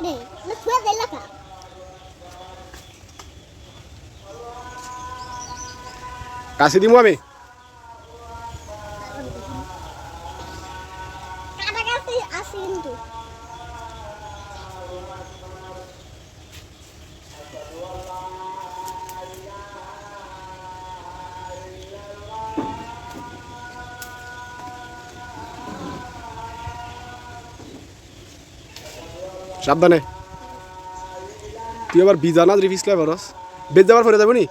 রে না ছুয়া দেই লাখা কাছে দিমু আমি? কাটা কাছে আসি কিন্তু সাবধানে। তুই আবার বিজা না রিফিস লাই বরস বেজ যাবার পরে যাবি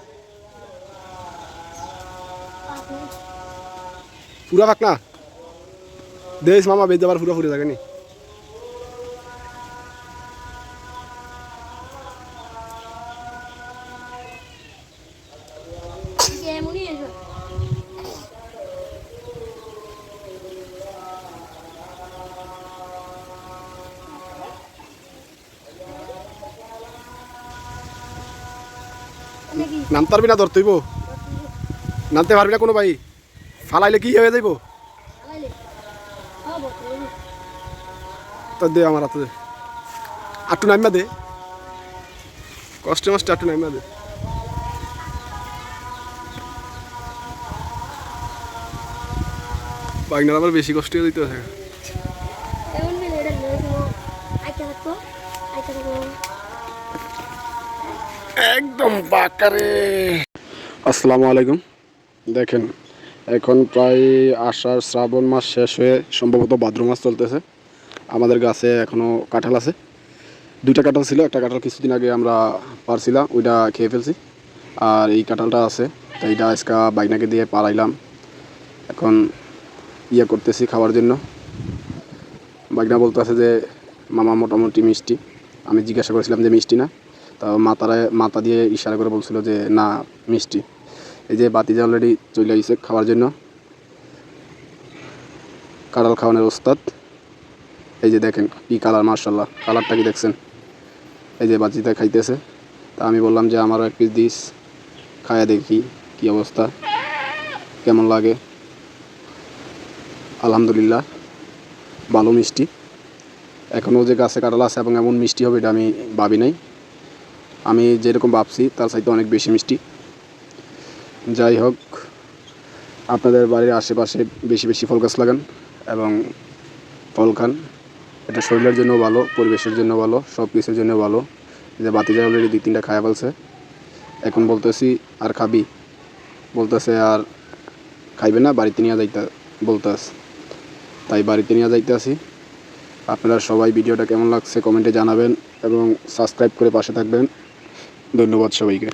পুরা ফাঁক না দেশ মামা বেজ যাবার পুরা ফুরে যাবে নি? নাকি নামতে পারবি না ধর নামতে পারবি না কোনো ভাই। ফালাইলে কি হয়ে যাইব? তো দে আমার হাতে দে। আটটু নামিয়া দে। কষ্টে মষ্টে আটটু নামিয়া দে। বাইকনার আবার বেশি কষ্ট দিতে আছে একদম বাকারে। আসসালামু আলাইকুম। দেখেন, এখন প্রায় আষাঢ় শ্রাবণ মাস শেষ হয়ে সম্ভবত ভাদ্র মাস চলতেছে। আমাদের গাছে এখনও কাঁঠাল আছে। দুইটা কাঁঠাল ছিল, একটা কাঁঠাল কিছুদিন আগে আমরা পারছিলাম, ওইটা খেয়ে ফেলছি। আর এই কাঁঠালটা আছে, তো এইটা আজকে বাইনাকে দিয়ে পারাইলাম এখন ইয়ে করতেছি খাওয়ার জন্য। বাইকনা বলতেছে যে, মামা মোটামুটি মিষ্টি। আমি জিজ্ঞাসা করেছিলাম যে, মিষ্টি না? তা মাতারা মাথা দিয়ে ইশারা করে বলছিল যে, না, মিষ্টি। এই যে বাতি বাতিজা অলরেডি চলে গেছে খাওয়ার জন্য। কাঁড়াল খাওয়ানোর ওস্তাদ। এই যে দেখেন কি কালার মার্শাল্লাহ কালারটা কি দেখছেন? এই যে বাতিটা খাইতেছে। তা আমি বললাম যে, আমারও এক পিস দিস, খায়া দেখি কি অবস্থা, কেমন লাগে? আলহামদুলিল্লাহ, ভালো মিষ্টি। এখনও যে গাছে কাঁঠাল আছে এবং এমন মিষ্টি হবে এটা আমি ভাবি নাই। আমি যেরকম ভাবছি, তার চাইতে অনেক বেশি মিষ্টি। যাই হোক, আপনাদের বাড়ির আশেপাশে বেশি বেশি ফল গাছ লাগান এবং ফল খান। এটা শরীরের জন্য ভালো, পরিবেশের জন্য ভালো সব কিছুর জন্য ভালো। যে বাতিজা অলরেডি দুই তিনটা খায়া ফেলছে। এখন বলতেছি, আর খাবি? বলতেছে, আর খাইবে না, বাড়িতে নিয়ে যাইতে বলতেছে। তাই বাড়িতে নিয়ে যাইতে আসি আপনারা সবাই ভিডিওটা কেমন লাগছে কমেন্টে জানাবেন এবং সাবস্ক্রাইব করে পাশে থাকবেন। ধন্যবাদ সবাইকে।